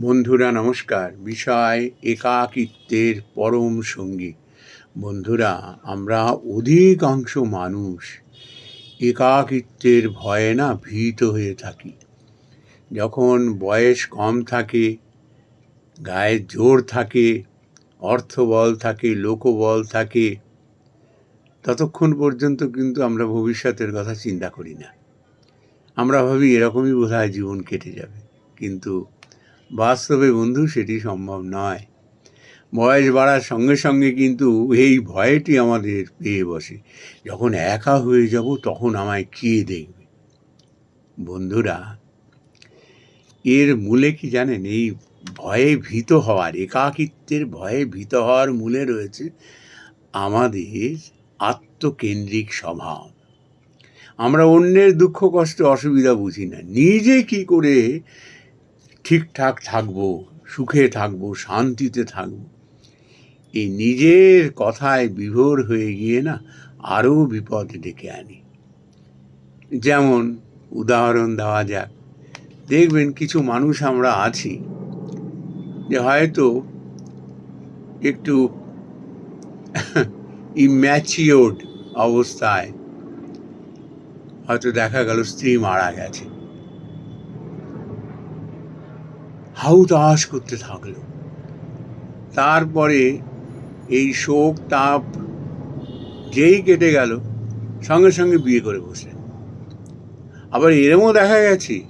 বন্ধুরা, নমস্কার। বিষয় একাকিত্বের পরম সঙ্গী। বন্ধুরা, আমরা অধিকাংশ মানুষ একাকিত্বের ভয়ে না ভীত হয়ে থাকি। যখন বয়স কম থাকে, গায়ে জোর থাকে, অর্থবল থাকে, লোকবল থাকে, ততক্ষণ পর্যন্ত কিন্তু আমরা ভবিষ্যতের কথা চিন্তা করি না। আমরা ভাবি এরকমই বোধ হয় জীবন কেটে যাবে। কিন্তু বাস্তবে বন্ধু, সেটি সম্ভব নয়। বয়স বাড়ার সঙ্গে সঙ্গে কিন্তু এই ভয়টি আমাদের পেয়ে বসে। যখন একা হয়ে যাব, তখন আমায় কে দেখবে? বন্ধুরা, এর মূলে কি জানেন, এই ভয়ে ভীত হওয়ার, একাকিত্বের ভয়ে ভীত হওয়ার মূলে রয়েছে আমাদের আত্মকেন্দ্রিক স্বভাব। আমরা অন্যের দুঃখ, কষ্ট, অসুবিধা বুঝি না। নিজে কি করে ঠিকঠাক থাকব, সুখে থাকব, শান্তিতে থাকব। এই নিজের কথায় বিভোর হয়ে গিয়ে না আরও বিপদ ডেকে আনি। যেমন উদাহরণ দেওয়া যাক, দেখবেন কিছু মানুষ আমরা আছি যে হয়তো একটু ইম্যাচিওর্ড অবস্থায় হয়তো দেখা গেল স্ত্রী মারা গেছে। হাউতাস করতে থাকল। তারপরে এই শোক, তাপ যেই কেটে গেল, সঙ্গে সঙ্গে বিয়ে করে বসলেন। আবার এরমও দেখা গেছে,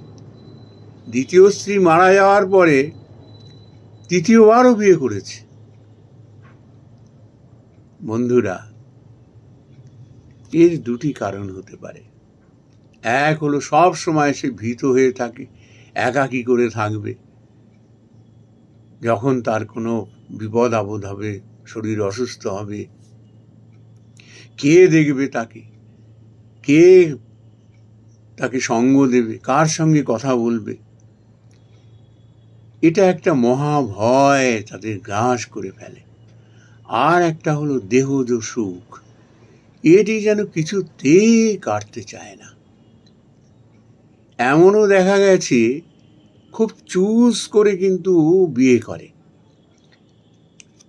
দ্বিতীয় স্ত্রী মারা যাওয়ার পরে তৃতীয়বারও বিয়ে করেছে। বন্ধুরা, এর দুটি কারণ হতে পারে। এক হলো সব সময় সে ভীত হয়ে থাকে, একাকী করে থাকবে। যখন তার কোনো বিপদ আপদ হবে, শরীর অসুস্থ হবে, কে দেখবে তাকে? কে তাকে সঙ্গ দেবে? কার সঙ্গে কথা বলবে? এটা একটা মহা ভয় তাদের গ্রাস করে ফেলে। আর একটা হলো দেহজ সুখ। এটি যেন কিছুতেই কাটতে চায় না। এমনও দেখা গেছে খুব চুজ করে কিন্তু বিয়ে করে।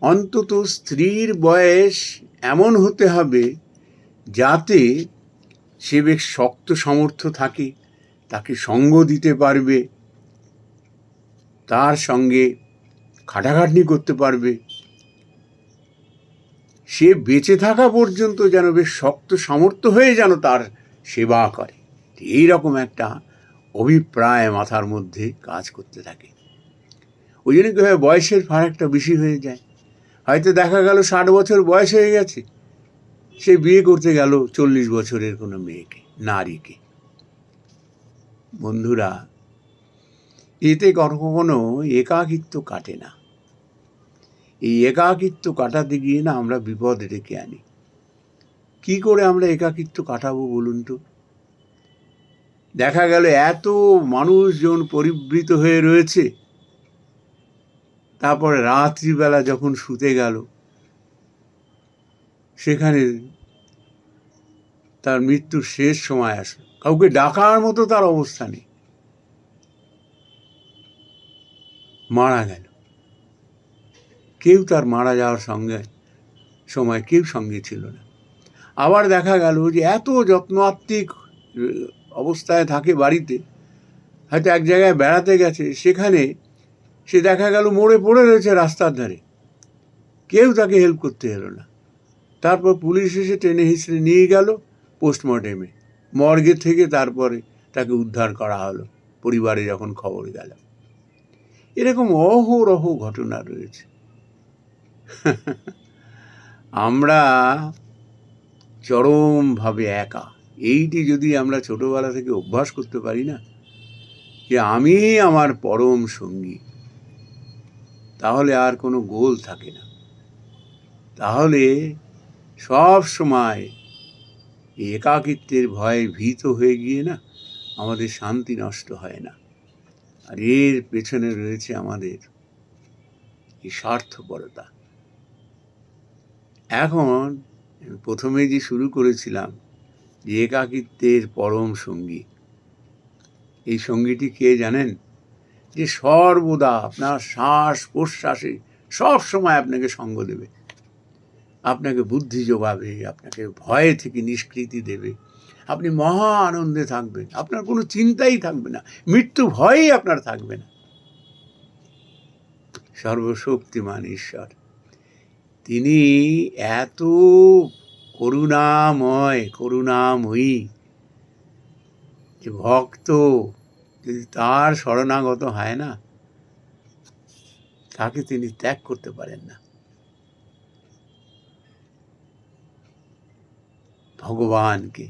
অন্তত স্ত্রীর বয়স এমন হতে হবে যাতে সে বেশ শক্ত সমর্থ থাকে, তাকে সঙ্গ দিতে পারবে, তার সঙ্গে খাটাখাটনি করতে পারবে। সে বেঁচে থাকা পর্যন্ত যেন বেশ শক্ত সামর্থ্য হয়ে যেন তার সেবা করে। এই রকম একটা অভিপ্রায় মাথার মধ্যে কাজ করতে থাকে। ওই জন্য কী হয়, বয়সের ফারাকটা বেশি হয়ে যায়। হয়তো দেখা গেল ষাট বছর বয়স হয়ে গেছে। সে বিয়ে করতে গেল চল্লিশ বছরের কোনো মেয়েকে, নারীকে। বন্ধুরা, এতে কখনো একাকিত্ব কাটে না। এই একাকিত্ব কাটাতে গিয়ে না আমরা বিপদ ডেকে আনি। কি করে আমরা একাকিত্ব কাটাবো বলুন তো? দেখা গেল এত মানুষজন পরিবৃত হয়ে রয়েছে। তারপরে রাত্রিবেলা যখন শুতে গেল, সেখানে তার মৃত্যুর শেষ সময় আসে। কাউকে ডাকার মতো তার অবস্থা নেই। মারা গেল। কেউ তার মারা যাওয়ার সঙ্গে, সময় কেউ সঙ্গে ছিল না। আবার দেখা গেল যে এত যত্নাত্মিক অবস্থায় থাকে বাড়িতে, হয়তো এক জায়গায় বেড়াতে গেছে, সেখানে সে দেখা গেল মোড়ে পড়ে রয়েছে রাস্তার ধারে। কেউ তাকে হেল্প করতে এলো না। তারপর পুলিশ এসে টেনে হিসড়ে নিয়ে গেল পোস্টমর্টেমে মর্গে থেকে তারপরে তাকে উদ্ধার করা হলো, পরিবারে যখন খবর গেল এরকম অহরহ ঘটনা রয়েছে। আমরা চরমভাবে একা। এইটি যদি আমরা ছোটোবেলা থেকে অভ্যাস করতে পারি না, যে আমি আমার পরম সঙ্গী, তাহলে আর কোনো গোল থাকে না। তাহলে সব সময় একাকিত্বের ভয়ে ভীত হয়ে গিয়ে না আমাদের শান্তি নষ্ট হয় না। আর এর পেছনে রয়েছে আমাদের এই স্বার্থপরতা। এখন প্রথমে যে শুরু করেছিলাম যে একাকিত্বের পরম সঙ্গী। এই সঙ্গীটি কে জানেন? যে সর্বদা আপনার শ্বাস প্রশ্বাসে সব সময় আপনাকে সঙ্গ দেবে। আপনাকে বুদ্ধি যোগাবে, আপনাকে ভয় থেকে নিষ্কৃতি দেবে। আপনি মহা আনন্দে থাকবেন, আপনার কোনো চিন্তাই থাকবে না, মৃত্যু ভয়ই আপনার থাকবে না। সর্বশক্তিমান ঈশ্বর, তিনি এত করুণাময়, করুণাময়ী। যে ভক্ত, যদি তার শরণাগত হয় না, তাকে তিনি ত্যাগ করতে পারেন না। ভগবানকে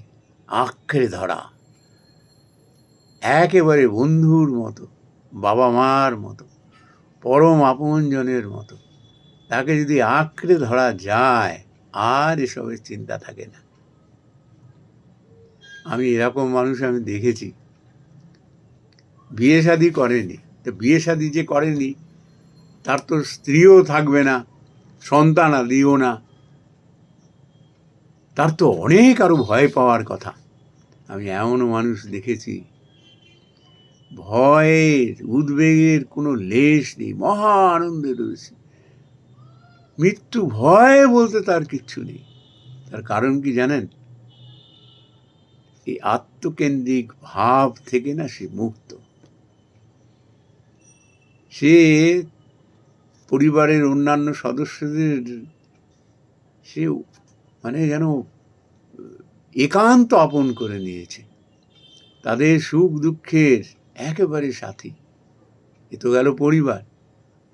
আঁকড়ে ধরা, একেবারে বন্ধুর মতো বাবা মার মতো, পরম আপনজনের মতো, তাকে যদি আঁকড়ে ধরা যায় আর এসবের চিন্তা থাকে না। আমি এরকম মানুষ আমি দেখেছি। বিয়ে শাদি করেনি। তো বিয়ে শাদি যে করেনি, তার তো স্ত্রীও থাকবে না, সন্তান আদিও না। তার তো অনেক আরও ভয় পাওয়ার কথা। আমি এমনও মানুষ দেখেছি। ভয়ের, উদ্বেগের কোনো লেশ নেই, মহা আনন্দে রয়েছে। মৃত্যু ভয় বলতে তার কিচ্ছু নেই। তার কারণ কি জানেন? এই আত্মকেন্দ্রিক ভাব থেকে না সে মুক্ত। সে পরিবারের অন্যান্য সদস্যদের, সে মানে যেন একান্ত আপন করে নিয়েছে। তাদের সুখ দুঃখের একেবারে সাথী। এ তো গেল পরিবার।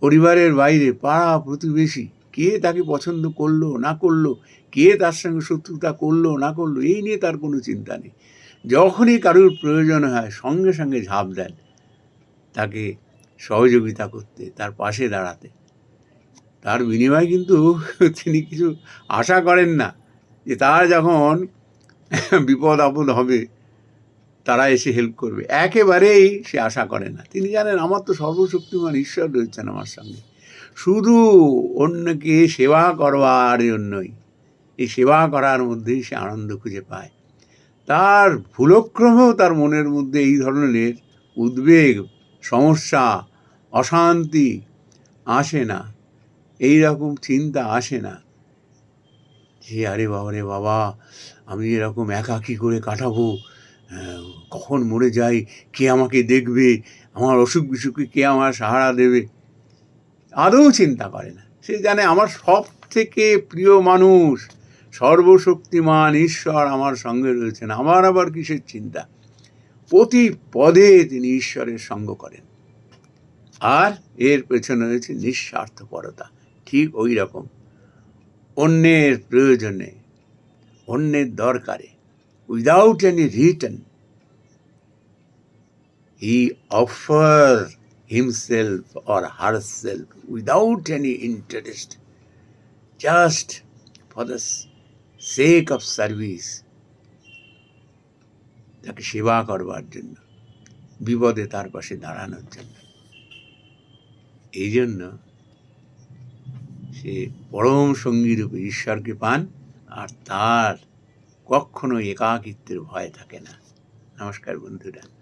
পরিবারের বাইরে পাড়া প্রতিবেশী। কে তাকে পছন্দ করল, না করল, কে তার সঙ্গে শত্রুতা করল, না করল, এই নিয়ে তার কোনো চিন্তা নেই। যখনই কারোর প্রয়োজন হয়, সঙ্গে সঙ্গে ঝাঁপ দেন। তাকে সহযোগিতা করতে, তার পাশে দাঁড়াতে। তার বিনিময়ে কিন্তু তিনি কিছু আশা করেন না যে তার যখন বিপদ আপদ হবে, তারা এসে হেল্প করবে। একেবারেই সে আশা করে না। তিনি জানেন, আমার তো সর্বশক্তিমান ঈশ্বর রয়েছেন আমার সঙ্গে। শুধু অন্যকে সেবা করবার জন্যই। এই সেবা করার মধ্যেই সে আনন্দ খুঁজে পায়। তার ভুলক্রমেও তার মনের মধ্যে এই ধরনের উদ্বেগ, সমস্যা, অশান্তি আসে না। এই রকম চিন্তা আসে না। যে, আরে বাবা রে বাবা, আমি এরকম একা কী করে কাটাবো? কখন মরে যাই? কে আমাকে দেখবে? আমার অসুখ বিসুখে কে আমার সাহারা দেবে? আদৌ চিন্তা করে না। সে জানে আমার সব থেকে প্রিয় মানুষ, সর্বশক্তিমান ঈশ্বর আমার সঙ্গে রয়েছেন। আমার আবার কিসের চিন্তা? প্রতি পদে তিনি ঈশ্বরের সঙ্গ করেন। আর এর পেছনে রয়েছে নিঃস্বার্থপরতা। ঠিক ওই রকম অন্যের প্রয়োজনে, অন্যের দরকারে without any return he offer himself or herself without any interest just for the sake of service তাকে সেবা করবার জন্য, বিপদে তার পাশে দাঁড়ানোর জন্য। এই জন্য সে পরম সঙ্গী রূপে ঈশ্বরকে পান, আর তার কখনো একাকিত্বের ভয় থাকে না। নমস্কার বন্ধুরা।